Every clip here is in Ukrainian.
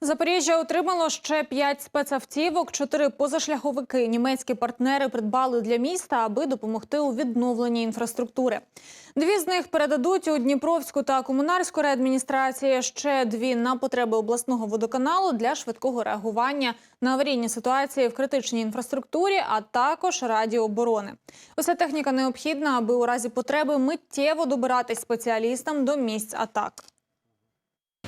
Запоріжжя отримало ще п'ять спецавтівок. Чотири позашляховики німецькі партнери придбали для міста, аби допомогти у відновленні інфраструктури. Дві з них передадуть у Дніпровську та комунарську реадміністрації. Ще дві на потреби обласного водоканалу для швидкого реагування на аварійні ситуації в критичній інфраструктурі, а також раді оборони. Уся техніка необхідна, аби у разі потреби миттєво добиратись спеціалістам до місць атак.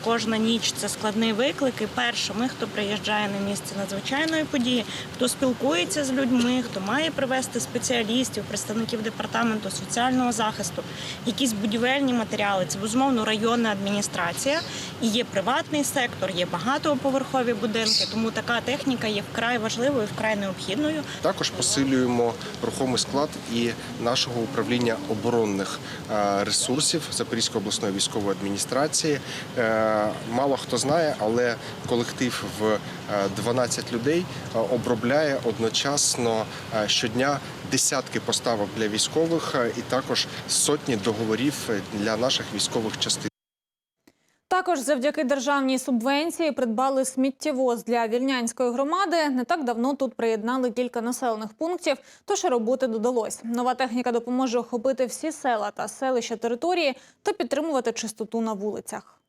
Кожна ніч це складний виклик. І перше, ми, хто приїжджає на місце надзвичайної події, хто спілкується з людьми, хто має привести спеціалістів, представників департаменту соціального захисту, якісь будівельні матеріали. Це безумовно районна адміністрація і є приватний сектор, є багатоповерхові будинки. Тому така техніка є вкрай важливою, вкрай необхідною. Також посилюємо рухомий склад і нашого управління оборонних е, ресурсів Запорізької обласної військової адміністрації. Е, Мало хто знає, але колектив в е, 12 людей е, обробляє одночасно щодня десятки поставок для військових і також сотні договорів для наших військових частин. Також завдяки державній субвенції придбали сміттєвоз для вільнянської громади. Не так давно тут приєднали кілька населених пунктів, тож роботи додалось. Нова техніка допоможе охопити всі села та селища території та підтримувати чистоту на вулицях.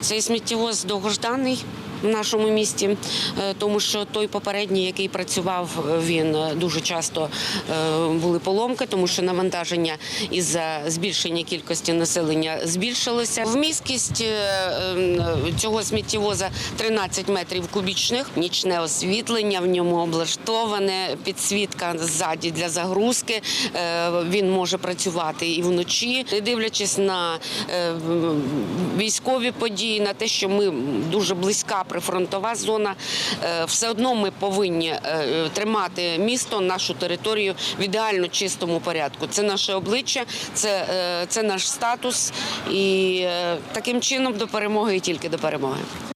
Цей сміттєвоз довгожданий в нашому місті, е, тому що той попередній, який працював, він е, дуже часто е, були поломки, тому що навантаження із за збільшення кількості населення збільшилося. Вмісткість е, е, цього сміттєвоза 13 метрів кубічних, нічне освітлення в ньому облаштоване, підсвітка ззаді для загрузки. Е, Він може працювати і вночі, не дивлячись на е, військові події, на те, що ми дуже близька прифронтова зона, е, все одно ми повинні е, тримати місто, нашу територію в ідеально чистому порядку. Це наше обличчя, це, е, це наш статус, і таким чином до перемоги і тільки до перемоги.